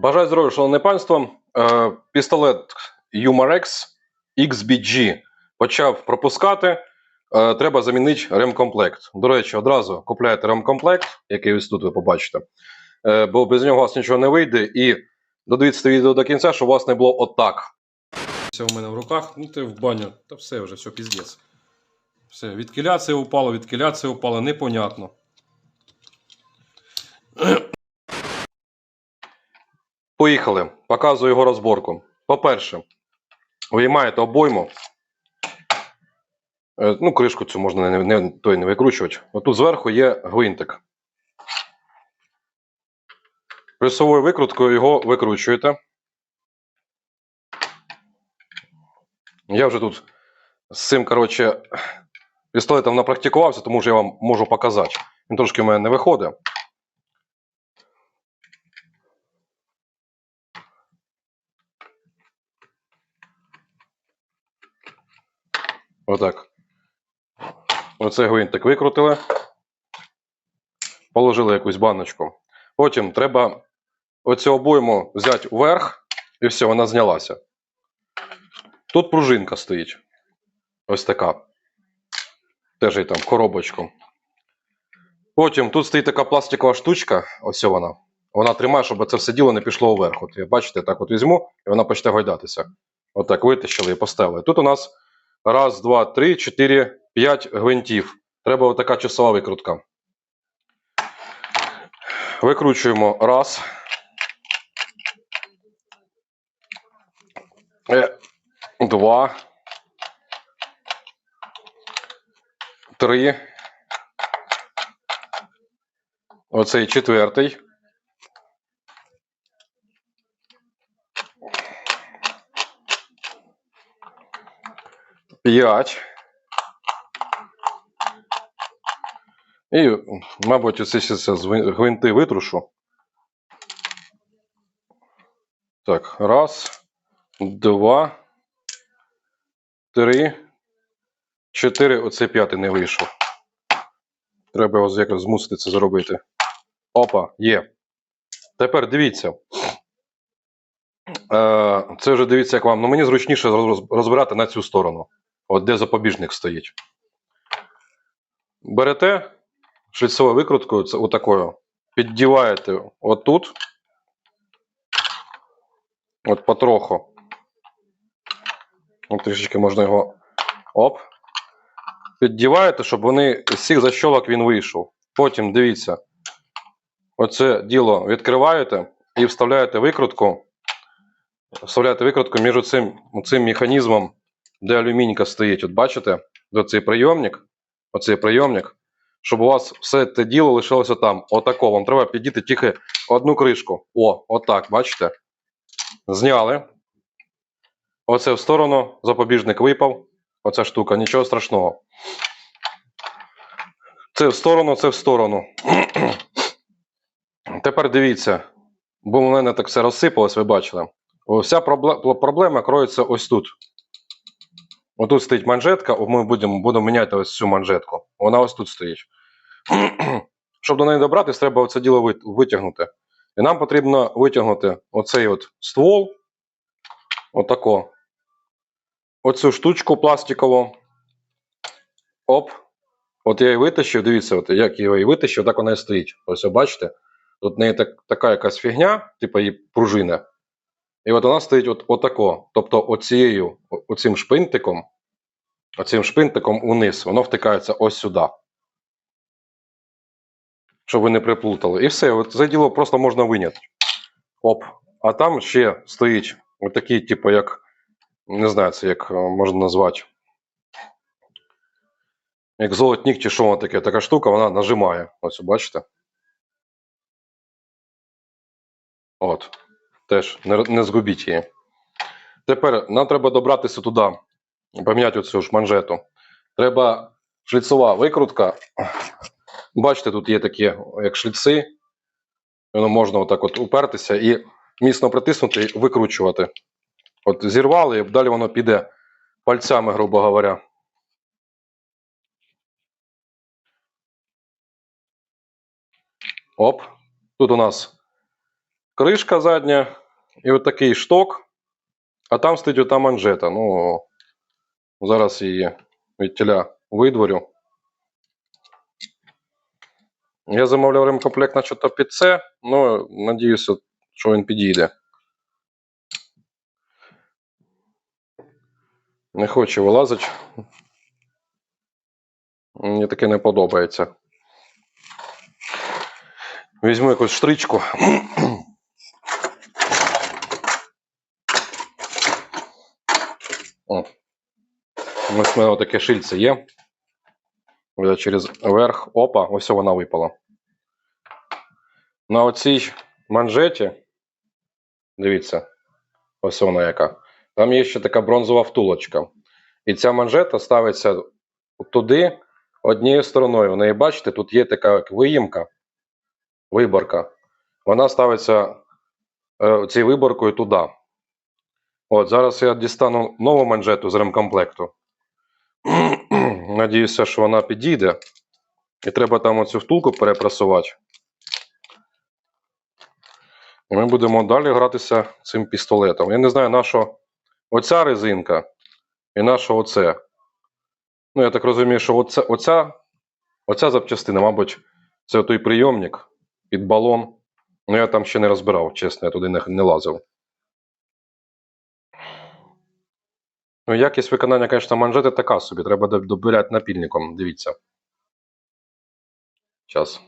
Бажаю здоров'я, шановне панство. Е, Пістолет Humarex XBG почав пропускати. Е, Треба замінити ремкомплект. До речі, одразу купляєте ремкомплект, який ось тут ви побачите, Е, бо без нього у вас нічого не вийде. І додивіться відео до кінця, щоб у вас не було отак. Все у мене в руках, ну ти в баню, та все вже, все піздець. Все, від кіляції упало, від кіляції упало, непонятно. Поїхали. Показую його розборку. По-перше, виймаєте обойму. Е, Ну, кришку цю можна не, не, той не викручувати. Отут зверху є гвинтик. Плюсовою викруткою його викручуєте. Я вже тут з цим, коротше, пістолетом напрактикувався, тому що я вам можу показати. Він трошки в мене не виходить. Отак. Оцей гвинтик викрутили. Положили якусь баночку. Потім треба оцю обойму взяти вверх, і все, вона знялася. Тут пружинка стоїть. Ось така. Теж і там коробочку. Потім тут стоїть така пластикова штучка, ось вона. Вона тримає, щоб це все діло не пішло вверх. От, бачите, так от візьму, і вона почне гойдатися. Отак витащили і поставили. Тут у нас Раз, два, три, чотири, п'ять гвинтів. Треба отака часова викрутка. Викручуємо раз. Е, Два. Три. Оцей четвертий. П'ять. І, мабуть, оце ще це гвинти витрушу. Так, раз, два, три, чотири. Оце п'ятий не вийшов. Треба його якось змусити це зробити. Опа, є. Тепер дивіться. Е, це вже дивіться, як вам. Ну мені зручніше розбирати на цю сторону. От де запобіжник стоїть. Берете шліцевою викруткою, це отакою, піддіваєте отут. От потроху. От трішечки можна його. Оп. Піддіваєте, щоб вони з цих защолок він вийшов. Потім дивіться. Оце діло відкриваєте і вставляєте викрутку. Вставляєте викрутку між цим механізмом де алюмінька стоїть, от бачите, де цей прийомник, оцей прийомник, щоб у вас все це діло лишилося там. Отако. Вам треба підійти тільки одну кришку. О, отак, бачите? Зняли. Оце в сторону, запобіжник випав. Оця штука, нічого страшного. Це в сторону, це в сторону. Тепер дивіться, бо у мене так все розсипалось, ви бачили. Вся проблема кроється ось тут. Отут стоїть манжетка, ми будемо, будемо міняти ось цю манжетку. Вона ось тут стоїть. Щоб до неї добратися, треба це діло витягнути. І нам потрібно витягнути оцей от ствол. Отако. Оцю штучку пластикову. Оп. От я її витащив, дивіться, от як я її витащив, так вона і стоїть. Ось бачите. Тут в неї так, така якась фігня, типу її пружина. І от вона стоїть от, отако. Тобто оцією, оцим шпинтиком, оцим шпинтиком униз, воно втикається ось сюди. Щоб ви не приплутали. І все, от це діло просто можна виняти. Оп. А там ще стоїть отакий, типу, як. Не знаю, це як е, можна назвати. Як золотник чи що воно таке, така штука, вона нажимає. Ось, бачите? От. Теж не, не згубіть її. Тепер нам треба добратися туди, поміняти оцю ж манжету. Треба шліцова викрутка. Бачите, тут є такі, як шліци. Воно можна отак от упертися і міцно притиснути і викручувати. От зірвали, і далі воно піде пальцями, грубо говоря. Оп. Тут у нас кришка задня і отакий шток, а там стоїть ота манжета. Ну, зараз її від тіля видворю. Я замовляв ремкомплект на начебто під це, ну, надіюся, що він підійде. Не хоче вилазити. Мені таке не подобається. Візьму якусь штричку. О. Ось в мене таке шильце є. Я через верх. Опа, ось вона випала. На оцій манжеті. Дивіться, ось вона яка. Там є ще така бронзова втулочка. І ця манжета ставиться туди однією стороною. В неї, бачите, тут є така як виїмка, виборка. Вона ставиться е, цією виборкою туди. От, зараз я дістану нову манжету з ремкомплекту. Надіюся, що вона підійде. І треба там оцю втулку перепрасувати. І ми будемо далі гратися цим пістолетом. Я не знаю, на що оця резинка і на що оце. Ну, я так розумію, що оця, оця, оця запчастина, мабуть, це той прийомник під балон. Ну, я там ще не розбирав, чесно, я туди не, не лазив. Ну, якість виконання, звісно, манжети така собі. Треба доб- добирати напільником. Дивіться. Зараз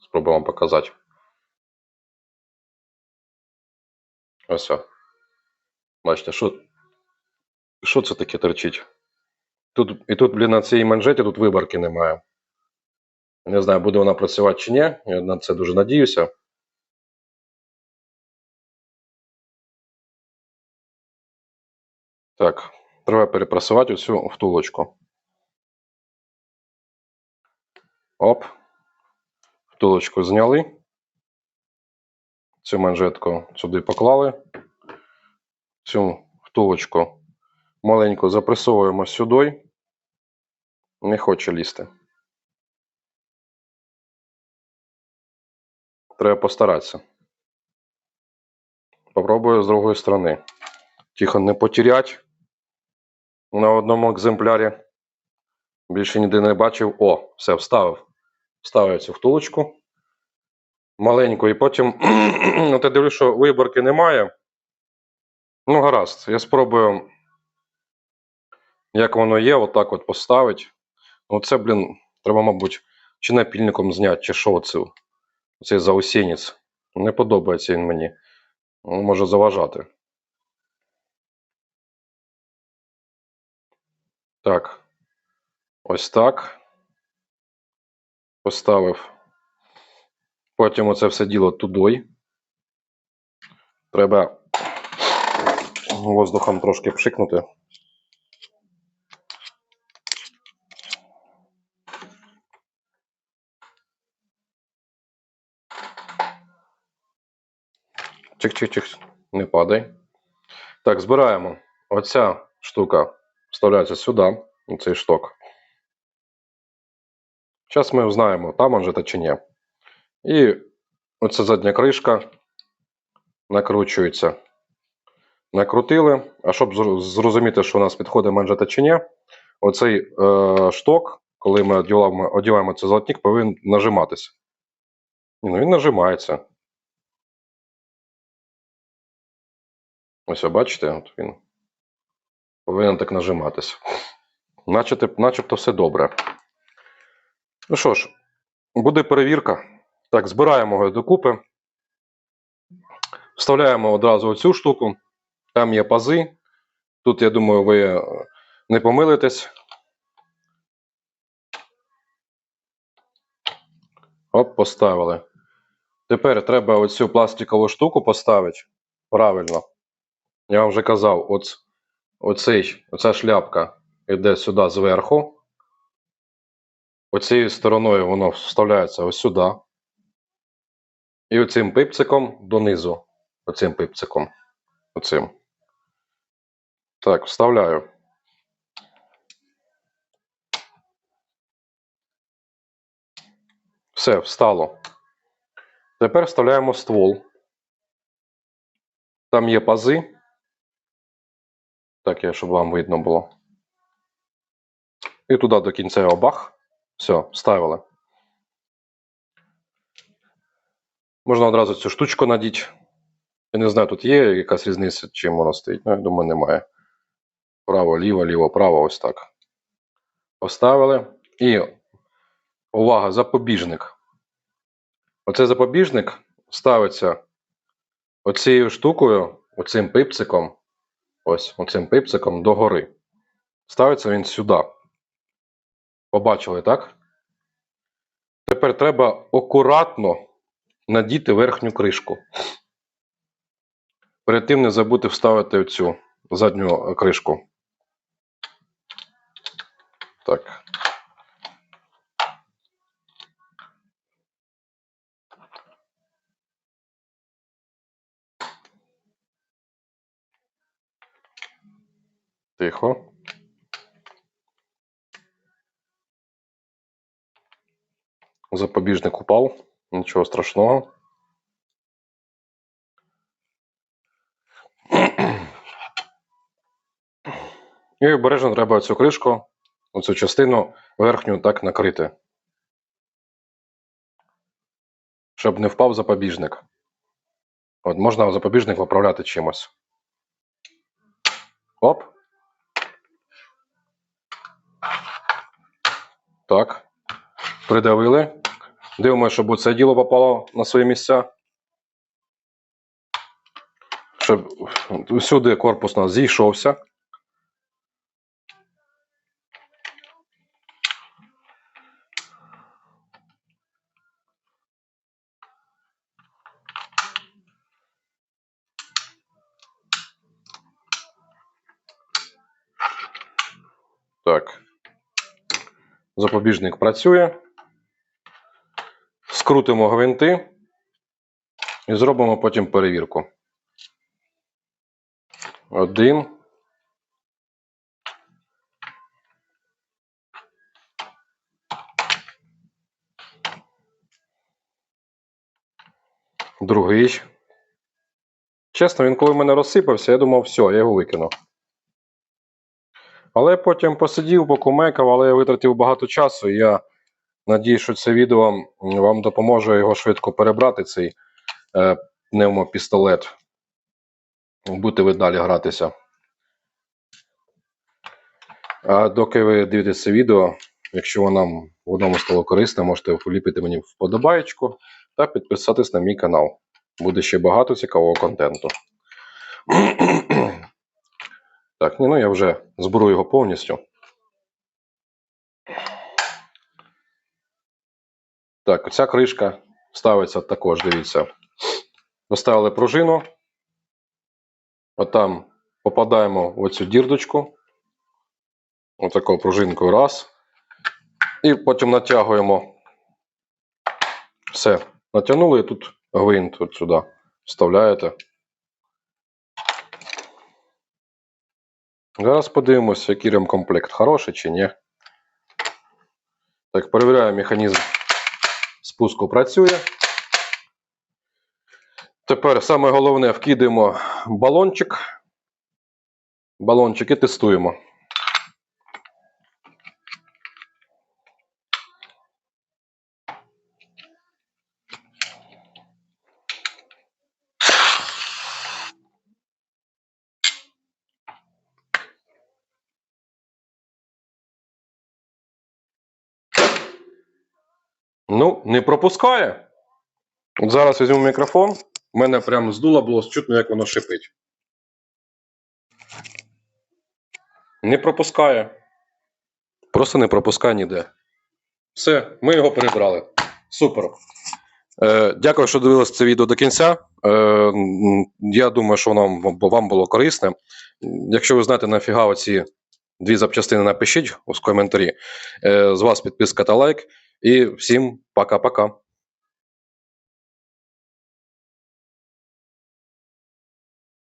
спробуємо показати. Ось. Бачите, що, що це таке торчить? Тут, і тут, блін, на цій манжеті тут виборки немає. Не знаю, буде вона працювати чи ні. Я на це дуже надіюся. Так, треба перепрасувати оцю втулочку. Оп. Втулочку зняли. Цю манжетку сюди поклали. Цю втулочку маленько запресовуємо сюди. Не хоче лізти. Треба постаратися. Попробую з другої сторони. Тихо не потерять. На одному екземплярі. Більше ніде не бачив. О, все, вставив. Вставив цю втулочку. Маленьку, і потім. От я дивлюсь, що виборки немає. Ну, гаразд, я спробую, як воно є, отак от поставити. Ну, це, блін, треба, мабуть, чи напільником зняти, чи що оце, цей заусінець. Не подобається він мені. Ну, Може заважати. Так. Ось так. Поставив. Потім оце все діло туди. Треба воздухом трошки пшикнути. Чих-чих-чих, не падай. Так, збираємо. Оця штука вставляється сюди, у цей шток. Зараз ми знаємо, там манжета чи ні. І оця задня кришка накручується. Накрутили. А щоб зрозуміти, що у нас підходить манжета чи ні, оцей е, шток, коли ми одіваємо, одіваємо цей золотник, повинен нажиматися. Ну, він нажимається. Ось бачите, от він повинен так нажиматися. Начебто, начебто все добре. Ну що ж, буде перевірка. Так, збираємо його докупи. Вставляємо одразу оцю штуку. Там є пази. Тут, я думаю, ви не помилитесь. Оп, поставили. Тепер треба оцю пластикову штуку поставити правильно. Я вам вже казав, от, оцей, оця шляпка йде сюди зверху. Оцією стороною воно вставляється ось сюди. І оцим пипциком донизу. Оцим пипциком. Оцим. Так, вставляю. Все, встало. Тепер вставляємо ствол. Там є пази. Так, щоб вам видно було. І туди до кінця його бах. Все, вставили. Можна одразу цю штучку надіти. Я не знаю, тут є якась різниця, чим воно стоїть. Ну, я думаю, немає. Право, ліво, ліво, право, ось так. Поставили. І увага, запобіжник. Оцей запобіжник ставиться оцією штукою, оцим пипциком, ось оцим пипциком догори. Ставиться він сюди. Побачили, так? Тепер треба акуратно надіти верхню кришку. Перед тим не забути вставити оцю задню кришку. Так. Тихо. Запобіжник упав. Нічого страшного. І обережно треба цю кришку, оцю частину верхню так накрити. Щоб не впав запобіжник. От можна запобіжник виправляти чимось. Оп. Так. Придавили. Дивимося, щоб це діло попало на свої місця. Щоб всюди корпус у нас зійшовся. Так. Запобіжник працює. Скрутимо гвинти і зробимо потім перевірку. Один. Другий. Чесно, він коли в мене розсипався, я думав, все, я його викину. Але потім посидів, покумекав, але я витратив багато часу. Я надію, що це відео вам допоможе його швидко перебрати, цей е, пневмопістолет. Будете ви далі гратися. А доки ви дивитесь це відео, якщо воно нам в одному стало корисне, можете вліпити мені вподобаєчку та підписатись на мій канал. Буде ще багато цікавого контенту. Так, ні, ну я вже зберу його повністю. Так, ця кришка ставиться також, дивіться. Поставили пружину. Отам попадаємо в оцю дірдочку. Отакою пружинкою раз. І потім натягуємо. Все. Натягнули і тут гвинт от сюди вставляєте. Зараз подивимося, який ремкомплект хороший чи ні. Так, перевіряю, механізм спуску працює. Тепер саме головне вкидаємо балончик. Балончик і тестуємо. Ну, не пропускає. От зараз візьму мікрофон. У мене прямо здуло було чутно, як воно шипить. Не пропускає. Просто не пропускає ніде. Все, ми його перебрали. Супер. Е, дякую, що дивилися це відео до кінця. Е, я думаю, що вам- вам було корисне. Якщо ви знаєте, нафіга оці дві запчастини напишіть у коментарі. Е, з вас підписка та лайк. І всім пока-пока.